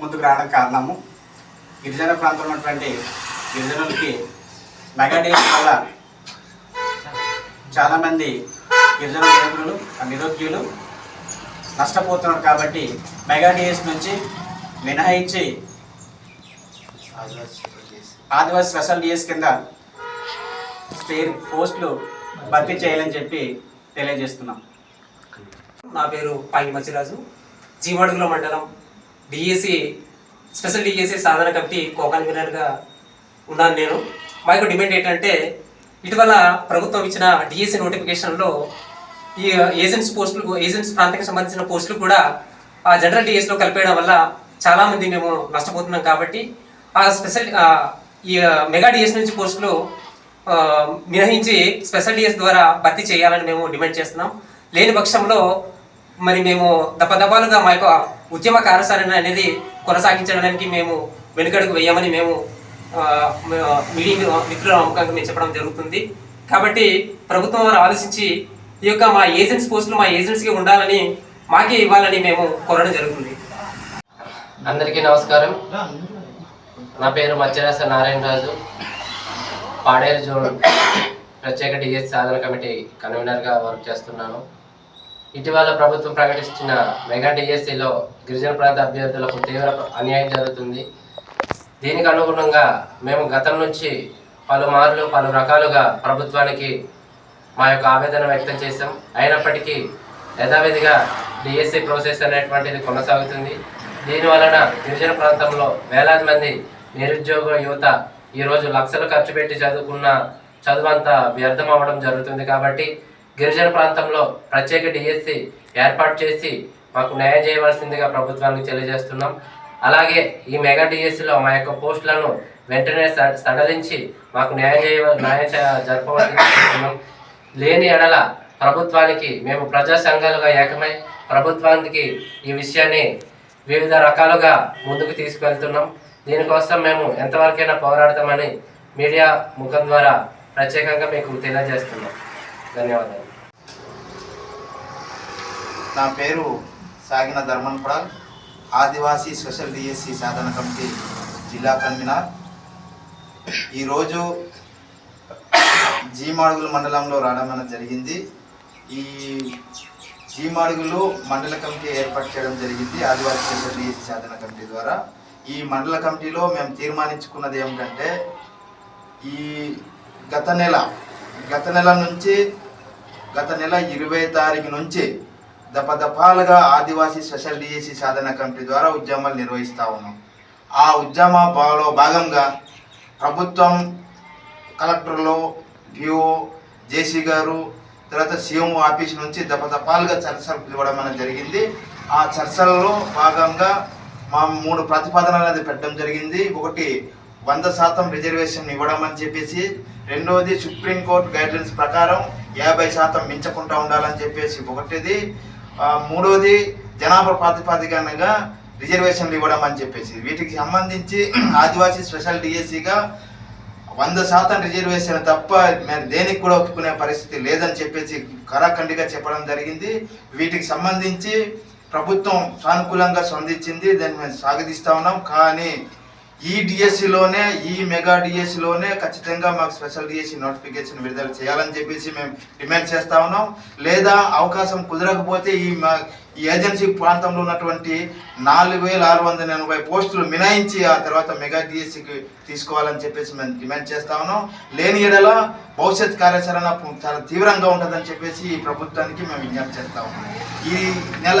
ముందుకు రావడం కారణము గిరిజన ప్రాంతంలో ఉన్నటువంటి గిరిజనులకి మెగా వల్ల చాలామంది గిరిజన నిరుద్యులు నిరుద్యులు నష్టపోతున్నారు కాబట్టి మెగా డిఎస్ నుంచి మినహాయించి ఆదివాసీ స్పెషల్ డిఎస్ కింద స్టేర్ పోస్టులు భర్తీ చేయాలని చెప్పి తెలియజేస్తున్నాం. నా పేరు పాంగి మచ్చిరాజు జీమడుగుల మండలం డిఎస్సి స్పెషల్ డిఎస్సి సాధన కమిటీ కో కన్వీనర్గా ఉన్నాను నేను. మా యొక్క డిమాండ్ ఏంటంటే ఇటీవల ప్రభుత్వం ఇచ్చిన డిఎస్సి నోటిఫికేషన్లో ఈ ఏజెంట్స్ పోస్టులు ఏజెంట్స్ ప్రాంతానికి సంబంధించిన పోస్టులు కూడా ఆ జనరల్ డిఎస్లో కలిపేయడం వల్ల చాలామంది మేము నష్టపోతున్నాం కాబట్టి ఆ స్పెషల్ ఈ మెగా డిఎస్ నుంచి పోస్టులు మినహించి స్పెషల్ డిఎస్ ద్వారా భర్తీ చేయాలని మేము డిమాండ్ చేస్తున్నాం. లేని పక్షంలో మరి మేము దపదపాలుగా మా యొక్క ఉద్యమ కార్యాచరణ అనేది కొనసాగించడానికి మేము వెనుకడుగు వేయమని మేము మీడియా మిత్రుల అమ్మకంగా మేము చెప్పడం జరుగుతుంది. కాబట్టి ప్రభుత్వం వారు ఆలోచించి ఈ యొక్క మా ఏజెంట్స్ పోస్టులు మా ఏజెంట్స్కి ఉండాలని మాకే ఇవ్వాలని మేము కోరడం జరుగుతుంది. అందరికీ నమస్కారం. నా పేరు మధ్యరాస నారాయణరాజు పాడేరు జోన్ ప్రత్యేక డిఎస్ సాధన కమిటీ కన్వీనర్గా వర్క్ చేస్తున్నాను. ఇటీవల ప్రభుత్వం ప్రకటించిన మెగా డిఎస్సిలో గిరిజన ప్రాంత అభ్యర్థులకు తీవ్ర అన్యాయం జరుగుతుంది. దీనికి అనుగుణంగా మేము గతం నుంచి పలుమార్లు పలు రకాలుగా ప్రభుత్వానికి మా యొక్క ఆవేదన వ్యక్తం చేశాం. అయినప్పటికీ యథావిధిగా డిఎస్సి ప్రాసెస్ అనేటువంటిది కొనసాగుతుంది. దీని వలన గిరిజన ప్రాంతంలో వేలాది మంది నిరుద్యోగ యువత ఈరోజు లక్షలు ఖర్చు పెట్టి చదువుకున్న చదువంతా వ్యర్థం అవ్వడం జరుగుతుంది కాబట్టి గిరిజన ప్రాంతంలో ప్రత్యేక డిఎస్సి ఏర్పాటు చేసి మాకు న్యాయం చేయవలసిందిగా ప్రభుత్వానికి తెలియజేస్తున్నాం. అలాగే ఈ మెగా డిఎస్సిలో మా యొక్క పోస్టులను వెంటనే స- సడలించి మాకు న్యాయం చేయ న్యాయం జరపవలసిందిగా లేని ఎడల ప్రభుత్వానికి మేము ప్రజా సంఘాలుగా ఏకమై ప్రభుత్వానికి ఈ విషయాన్ని వివిధ రకాలుగా ముందుకు తీసుకెళ్తున్నాం. దీనికోసం మేము ఎంతవరకైనా పోరాడతామని మీడియా ముఖం ద్వారా ప్రత్యేకంగా మీకు తెలియజేస్తున్నాం. ధన్యవాదాలు. నా పేరు సాగిన ధర్మన్ పడాల్ ఆదివాసీ స్పెషల్ డిఎస్సి సాధన కమిటీ జిల్లా కన్వీనర్. ఈరోజు జీమాడుగుల మండలంలో రావడం అనేది జరిగింది. ఈ జీమాడుగులు మండల కమిటీ ఏర్పాటు చేయడం జరిగింది ఆదివాసీ స్పెషల్ డిఎస్సి సాధన కమిటీ ద్వారా. ఈ మండల కమిటీలో మేము తీర్మానించుకున్నది ఏమిటంటే ఈ గత నెల గత నెల నుంచి గత నెల ఇరవై తారీఖు నుంచి దపదపాలుగా ఆదివాసీ స్పెషల్ డిఎస్సి సాధన కమిటీ ద్వారా ఉద్యమాలు నిర్వహిస్తూ ఉన్నాం. ఆ ఉద్యమ భాగంగా ప్రభుత్వం కలెక్టర్లు డిఓ జేసీ గారు తర్వాత సీఎం ఆఫీస్ నుంచి దపదపాలుగా చర్చలు పిలవడం అనేది జరిగింది. ఆ చర్చలలో భాగంగా మా మూడు ప్రతిపాదనలు అనేది పెట్టడం జరిగింది. ఒకటి వంద శాతం రిజర్వేషన్ ఇవ్వడం అని చెప్పేసి రెండవది సుప్రీంకోర్టు గైడ్లైన్స్ ప్రకారం యాభై శాతం మించకుండా ఉండాలని చెప్పేసి ఒకటిది మూడవది జనాభా ప్రాతిపాదికనగా రిజర్వేషన్లు ఇవ్వడం అని చెప్పేసి. వీటికి సంబంధించి ఆదివాసీ స్పెషల్ డిఎస్సిగా వంద శాతం రిజర్వేషన్ తప్ప మేము దేనికి కూడా ఒప్పుకునే పరిస్థితి లేదని చెప్పేసి కరాఖండిగా చెప్పడం జరిగింది. వీటికి సంబంధించి ప్రభుత్వం సానుకూలంగా స్పందించింది. దాన్ని మేము స్వాగతిస్తా ఉన్నాం. కానీ ఈ డిఎస్సిలోనే ఈ మెగా డిఎస్సిలోనే ఖచ్చితంగా మాకు స్పెషల్ డిఎస్సి నోటిఫికేషన్ విడుదల చేయాలని చెప్పేసి మేము డిమాండ్ చేస్తా ఉన్నాం. లేదా అవకాశం కుదరకపోతే ఈ మా ఈ ఏజెన్సీ ప్రాంతంలో ఉన్నటువంటి నాలుగు వేల ఆరు వందల ఎనభై పోస్టులు మినాయించి ఆ తర్వాత మెగా డిఎస్సికి తీసుకోవాలని చెప్పేసి మేము డిమాండ్ చేస్తా ఉన్నాం. లేని ఎడల భవిష్యత్ కార్యాచరణ చాలా తీవ్రంగా ఉంటుందని చెప్పేసి ఈ ప్రభుత్వానికి మేము విజ్ఞప్తి చేస్తా ఉన్నాం. ఈ నెల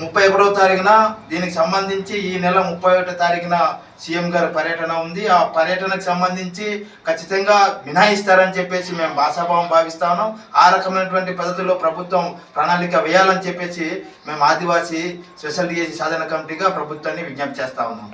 ముప్పై ఒకటో తారీఖున దీనికి సంబంధించి ఈ నెల ముప్పై ఒకటో తారీఖున సీఎం గారి పర్యటన ఉంది. ఆ పర్యటనకు సంబంధించి ఖచ్చితంగా మినహాయిస్తారని చెప్పేసి మేము భాషాభావం భావిస్తా ఆ రకమైనటువంటి పద్ధతిలో ప్రభుత్వం ప్రణాళిక వేయాలని చెప్పేసి మేము ఆదివాసీ స్పెషల్ డిఎస్సి సాధన కమిటీగా ప్రభుత్వాన్ని విజ్ఞప్తి చేస్తా ఉన్నాం.